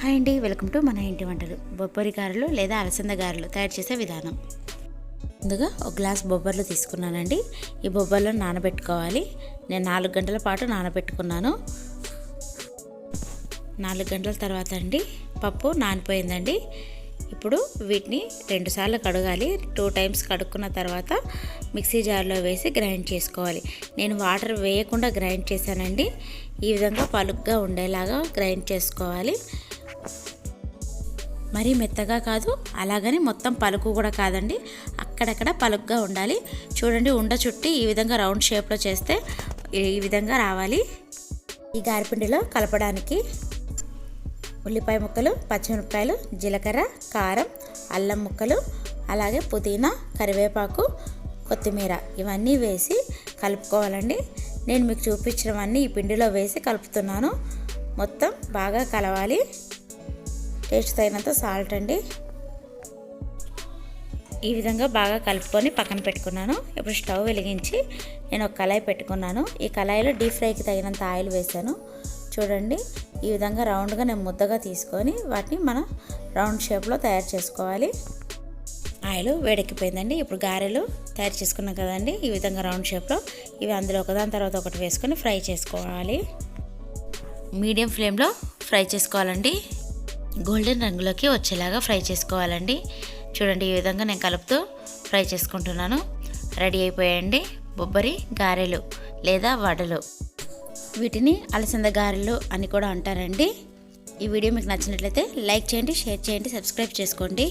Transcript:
Hi అండి welcome to మన ఇంటి వంటలు. బొబ్బరి గారెలు లేదా అలసంద గారెలు తయారు చేసే విధానం. ముందుగా ఒక గ్లాస్ బొబ్బర్లు తీసుకున్నానండి. ఈ బొబ్బర్లను నానబెట్టుకోవాలి. నేను నాలుగు గంటల పాటు నానబెట్టుకున్నాను. నాలుగు గంటల తర్వాత అండి పప్పు నానిపోయిందండి. ఇప్పుడు వీటిని రెండుసార్లు కడగాలి. టూ టైమ్స్ కడుక్కున్న తర్వాత మిక్సీ జార్లో వేసి గ్రైండ్ చేసుకోవాలి. నేను వాటర్ వేయకుండా గ్రైండ్ చేశానండి. ఈ విధంగా పలుగ్గా ఉండేలాగా గ్రైండ్ చేసుకోవాలి. మరీ మెత్తగా కాదు అలాగని మొత్తం పలుకు కూడా కాదండి. అక్కడక్కడ పలుకుగా ఉండాలి. చూడండి ఉండ చుట్టి ఈ విధంగా రౌండ్ షేప్లో చేస్తే ఈ విధంగా రావాలి. ఈ గారిపిండిలో కలపడానికి ఉల్లిపాయ ముక్కలు పచ్చిమిరపకాయలు జీలకర్ర కారం అల్లం ముక్కలు అలాగే పుదీనా కరివేపాకు కొత్తిమీర ఇవన్నీ వేసి కలుపుకోవాలండి. నేను మీకు చూపించినవన్నీ ఈ పిండిలో వేసి కలుపుతున్నాను. మొత్తం బాగా కలవాలి. టేస్ట్ తగినంత సాల్ట్ అండి. ఈ విధంగా బాగా కలుపుకొని పక్కన పెట్టుకున్నాను. ఇప్పుడు స్టవ్ వెలిగించి నేను ఒక కళాయి పెట్టుకున్నాను. ఈ కళాయిలో డీప్ ఫ్రైకి తగినంత ఆయిల్ వేశాను చూడండి ఈ విధంగా రౌండ్గా నేను ముద్దగా తీసుకొని వాటిని మనం రౌండ్ షేప్లో తయారు చేసుకోవాలి. ఆయిల్ వేడెక్కిపోయిందండి. ఇప్పుడు గారెలు తయారు చేసుకున్నాం కదండి ఈ విధంగా రౌండ్ షేప్లో. ఇవి అందులో ఒకదాని తర్వాత ఒకటి వేసుకొని ఫ్రై చేసుకోవాలి. మీడియం ఫ్లేమ్లో ఫ్రై చేసుకోవాలండి. గోల్డెన్ రంగులోకి వచ్చేలాగా ఫ్రై చేసుకోవాలండి. చూడండి ఈ విధంగా నేను కలుపుతూ ఫ్రై చేసుకుంటున్నాను. రెడీ అయిపోయాయండి బొబ్బరి గారెలు లేదా వడలు. వీటిని అలసంద గారెలు అని కూడా అంటారండి. ఈ వీడియో మీకు నచ్చినట్లయితే లైక్ చేయండి షేర్ చేయండి సబ్స్క్రైబ్ చేసుకోండి.